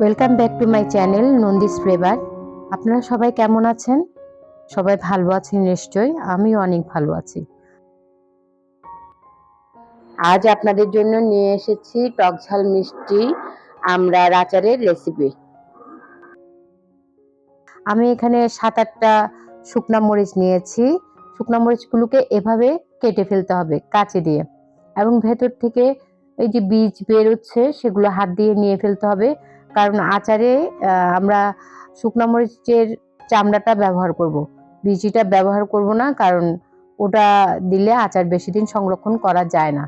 Welcome back to my channel Nandi's flavour আপনারা সবাই কেমন আছেন? সবাই ভালো আছেন নিশ্চয়ই, আমিও অনেক ভালো আছি। আজ আপনাদের জন্য নিয়ে এসেছি টকঝাল মিষ্টি আমরা আচারের রেসিপি আমি এখানে সাত আটটা শুকনা মরিচ নিয়েছি। শুকনা মরিচগুলোকে এভাবে কেটে ফেলতে হবে কাঁচি দিয়ে। এবং ভেতর থেকে এই যে বীজ বেরোচ্ছে, সেগুলো হাত দিয়ে নিয়ে ফেলতে হবে। কারণ আচারে আমরা শুকনা মরিচের চামড়াটা ব্যবহার করব। বীজিটা ব্যবহার করব না, কারণ ওটা দিলে আচার বেশি দিন সংরক্ষণ করা যায় না।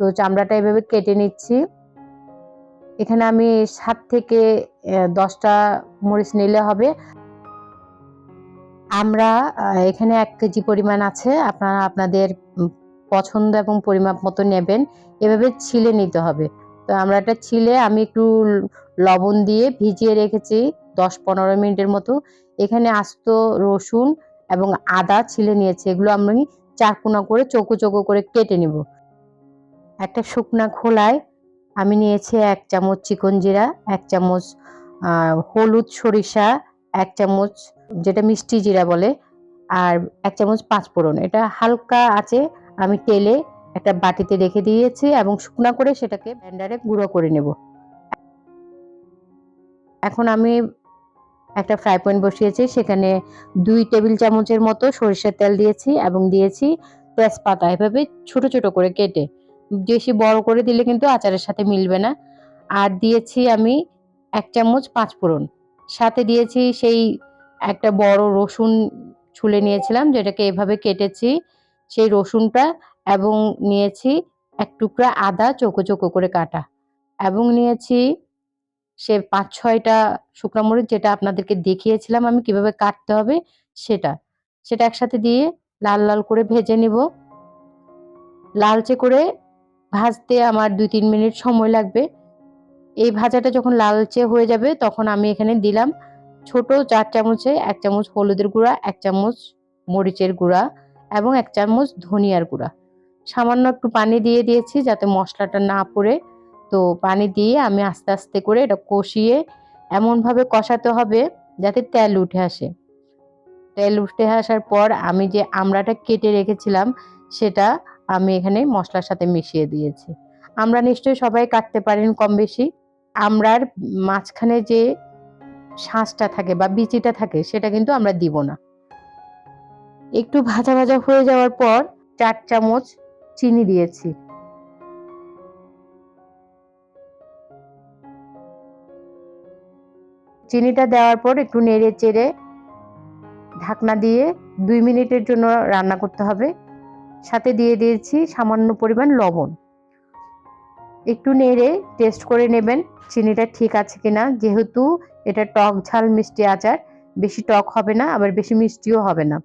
তো চামড়াটা এভাবে কেটে নিচ্ছি। এখানে আমি সাত থেকে দশটা মরিচ নিলে হবে। আমরা এখানে এক কেজি পরিমাণ আছে, আপনারা আপনাদের পছন্দ এবং পরিমাপ মতো নেবেন। এভাবে ছিলে নিতে হবে। তো আমরা এটা ছিলে, আমি একটু লবণ দিয়ে ভিজিয়ে রেখেছি দশ পনেরো মিনিটের মতো। এখানে আস্ত রসুন এবং আদা ছিলে নিয়েছি। এগুলো আমি চারকোনা করে চৌকো চৌকো করে কেটে নিব। একটা শুকনা খোলায় আমি নিয়েছি এক চামচ চিকন জিরা, এক চামচ হলুদ সরিষা, এক চামচ যেটা মিষ্টি জিরা বলে, আর এক চামচ পাঁচফোড়ন এটা হালকা আছে, আমি তেলে একটা বাটিতে রেখে দিয়েছি এবং শুকনা করে সেটাকে ব্লেন্ডারে গুঁড়ো করে নেব। এখন আমি একটা ফ্রাই প্যান বসিয়েছি, সেখানে দুই টেবিল চামচের মতো সরিষার তেল দিয়েছি এবং দিয়েছি তেজপাতা। এভাবে ছোট ছোট করে কেটে, বেশি বড় করে দিলে কিন্তু আচারের সাথে মিলবে না। আর দিয়েছি আমি এক চামচ পাঁচফোড়ন সাথে দিয়েছি সেই একটা বড় রসুন ছুলে নিয়েছিলাম, যেটাকে এভাবে কেটেছি সেই রসুনটা এবং নিয়েছি এক টুকরা আদা চোকো চোকো করে কাটা। এবং নিয়েছি সে পাঁচ, ছয়টা শুকনো মরিচ যেটা আপনাদেরকে দেখিয়েছিলাম আমি কীভাবে কাটতে হবে সেটা। সেটা একসাথে দিয়ে লাল লাল করে ভেজে নিব। লালচে করে ভাজতে আমার দুই, তিন মিনিট সময় লাগবে। এই ভাজাটা যখন লালচে হয়ে যাবে তখন আমি এখানে দিলাম ছোট চার চামচে এক চামচ হলুদের গুঁড়া, এক চামচ মরিচের গুঁড়া এবং এক চামচ ধনিয়ার গুঁড়া। সামান্য একটু পানি দিয়ে দিয়েছি যাতে মশলাটা না পড়ে। তো পানি দিয়ে আমি আস্তে আস্তে করে এটা কষিয়ে এমনভাবে কষাতে হবে যাতে তেল উঠে আসে। তেল উঠে আসার পর আমি যে আমড়াটা কেটে রেখেছিলাম, সেটা আমি এখানে মশলার সাথে মিশিয়ে দিয়েছি। আমরা নিশ্চয়ই সবাই কাটতে পারেন কম বেশি। আমরার মাঝখানে যে শাঁসটা থাকে বা বিচিটা থাকে, সেটা কিন্তু আমরা দিব না। একটু ভাজা ভাজা হয়ে যাওয়ার পর চার চামচ চিনি দিয়েছি। চিনিটা দেওয়ার পর একটু নেড়ে চেড়ে ঢাকনা দিয়ে দুই মিনিটের জন্য রান্না করতে হবে। সাথে দিয়ে দিয়েছি সামান্য পরিমাণ লবণ। একটু নেড়ে টেস্ট করে নেবেন চিনিটা ঠিক আছে কিনা। যেহেতু এটা টক ঝাল মিষ্টি আচার, বেশি টক হবে না, আবার বেশি মিষ্টিও হবে না।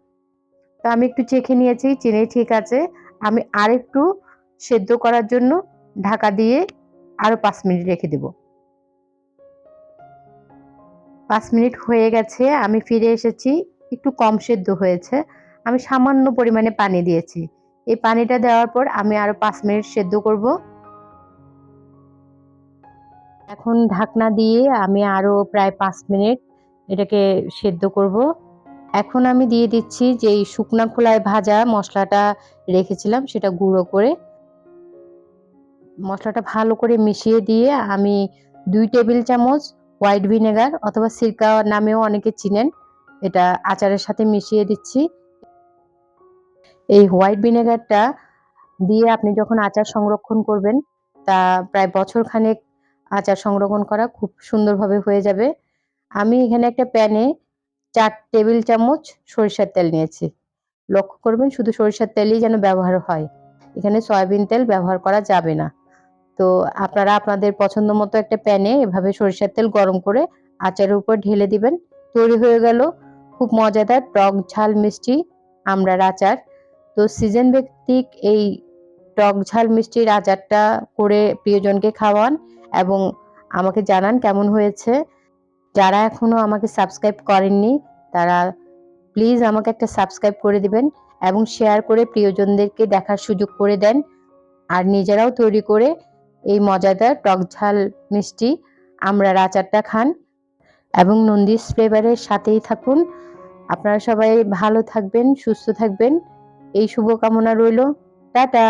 তো আমি একটু চেখে নিয়েছি, চিনি ঠিক আছে। আমি আরেকটু সেদ্ধ করার জন্য ঢাকা দিয়ে আরও পাঁচ মিনিট রেখে দেব। পাঁচ মিনিট হয়ে গেছে, আমি ফিরে এসেছি, একটু কম সেদ্ধ হয়েছে, আমি সামান্য পরিমাণে পানি দিয়েছি। এই পানিটা দেওয়ার পর আমি আরও পাঁচ মিনিট সেদ্ধ করব। এখন ঢাকনা দিয়ে আমি আরও প্রায় পাঁচ মিনিট এটাকে সেদ্ধ করব। এখন আমি দিয়ে দিচ্ছি যে এই শুকনা খোলায় ভাজা মশলাটা রেখেছিলাম, সেটা গুঁড়ো করে। মশলাটা ভালো করে মিশিয়ে দিয়ে আমি দুই টেবিল চামচ হোয়াইট ভিনেগার অথবা সিরকা নামেও অনেকে চিনেন। এটা আচারের সাথে মিশিয়ে দিচ্ছি। এই হোয়াইট ভিনেগারটা দিয়ে আপনি যখন আচার সংরক্ষণ করবেন, তা প্রায় বছর খানেক আচার সংরক্ষণ করা খুব সুন্দরভাবে হয়ে যাবে। আমি এখানে একটা প্যানে চার টেবিল চামচ সরিষার তেল নিয়েছি। লক্ষ্য করবেন, শুধু সরিষার তেলই যেন ব্যবহার হয়। এখানে সয়াবিন তেল ব্যবহার করা যাবে না। তো আপনারা আপনাদের পছন্দ মতো একটা প্যানে এভাবে সরিষার তেল গরম করে আচারের উপর ঢেলে দিবেন। তৈরি হয়ে গেল খুব মজাদার টক ঝাল মিষ্টি আমড়ার আচার। তো সিজন ভিত্তিক এই টক ঝাল মিষ্টির আচারটা করে প্রিয়জনকে খাওয়ান এবং আমাকে জানান কেমন হয়েছে। যারা এখনও আমাকে সাবস্ক্রাইব করেননি, তারা প্লিজ আমাকে একটা সাবস্ক্রাইব করে দিবেন এবং শেয়ার করে প্রিয়জনদেরকে দেখার সুযোগ করে দেন। আর নিজেরাও তৈরি করে এই মজাদার টক ঝাল মিষ্টি আমরা আচারটা খান এবং নন্দিস ফ্লেভারের সাথেই থাকুন। আপনারা সবাই ভালো থাকবেন, সুস্থ থাকবেন। এই শুভকামনা রইল। টাটা!